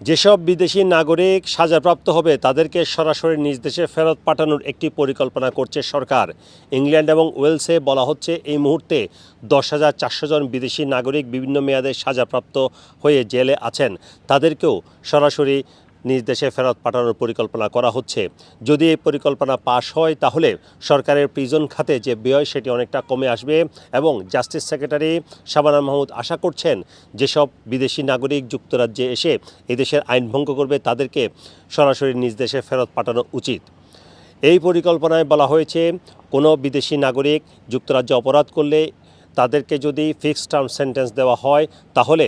যেসব বিদেশি নাগরিক সাজাপ্রাপ্ত হবে, তাদেরকে সরাসরি নিজ দেশে ফেরত পাঠানোর একটি পরিকল্পনা করছে সরকার। ইংল্যান্ড এবং ওয়েলসে বলা হচ্ছে, এই মুহূর্তে দশ হাজার চারশো জন বিদেশি নাগরিক বিভিন্ন মেয়াদে সাজাপ্রাপ্ত হয়ে জেলে আছেন। তাদেরকেও সরাসরি নিজ দেশে ফেরত পাঠানোর পরিকল্পনা করা হচ্ছে। যদি এই পরিকল্পনা পাশ হয়, তাহলে সরকারের প্রিজন খাতে যে ব্যয়, সেটি অনেকটা কমে আসবে এবং জাস্টিস সেক্রেটারি শাবানা মাহমুদ আশা করছেন, যেসব বিদেশি নাগরিক যুক্তরাজ্যে এসে এদেশের আইন ভঙ্গ করবে, তাদেরকে সরাসরি নিজ দেশে ফেরত পাঠানো উচিত। এই পরিকল্পনায় বলা হয়েছে, কোনো বিদেশি নাগরিক যুক্তরাজ্যে অপরাধ করলে তাদেরকে যদি ফিক্সড টার্ম সেন্টেন্স দেওয়া হয়, তাহলে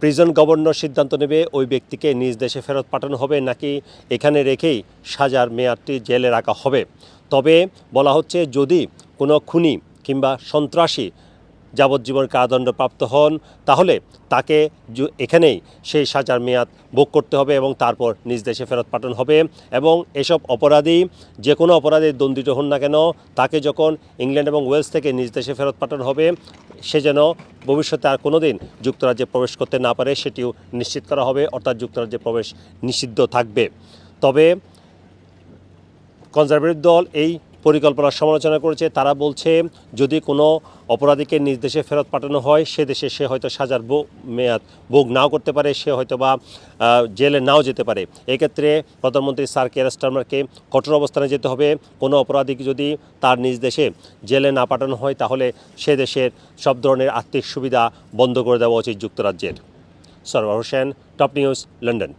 প্রিজন গভর্নর সিদ্ধান্ত নেবে ওই ব্যক্তিকে নিজ দেশে ফেরত পাঠানো হবে নাকি এখানে রেখেই সাজার মেয়াদটি জেলে রাখা হবে। তবে বলা হচ্ছে যদি কোনো খুনি কিংবা সন্ত্রাসী যাবজ্জীবন কারাদণ্ড প্রাপ্ত হন, তাহলে তাকে এখানেই সেই সাজার মেয়াদ ভোগ করতে হবে এবং তারপর নিজ দেশে ফেরত পাঠানো হবে এবং এসব অপরাধী যে কোনো অপরাধে দণ্ডিত হন না কেন, তাকে যখন ইংল্যান্ড এবং ওয়েলস থেকে নিজ দেশে ফেরত পাঠানো হবে, সে যেন ভবিষ্যতে আর কোনো দিন যুক্তরাজ্যে প্রবেশ করতে না পারে, সেটিও নিশ্চিত করা হবে, অর্থাৎ যুক্তরাজ্যে প্রবেশ নিষিদ্ধ থাকবে। তবে কনজারভেটিভ দল এই পরিকল্পনার সমালোচনা করেছে। তারা বলছে, যদি কোনো অপরাধীকে নিজ দেশে ফেরত পাঠানো হয়, সে দেশে সে হয়তো সাজার মেয়াদ ভোগ নাও করতে পারে, সে হয়তো বা জেলে নাও যেতে পারে। এক্ষেত্রে প্রধানমন্ত্রী স্যার কেয়ার স্টারমারকে কঠোর অবস্থানে যেতে হবে। কোনো অপরাধীকে যদি তার নিজ দেশে জেলে না পাঠানো হয়, তাহলে সে দেশের সব ধরনের আর্থিক সুবিধা বন্ধ করে দেওয়া উচিত যুক্তরাজ্যের। Sarwar Hossain, top news, London.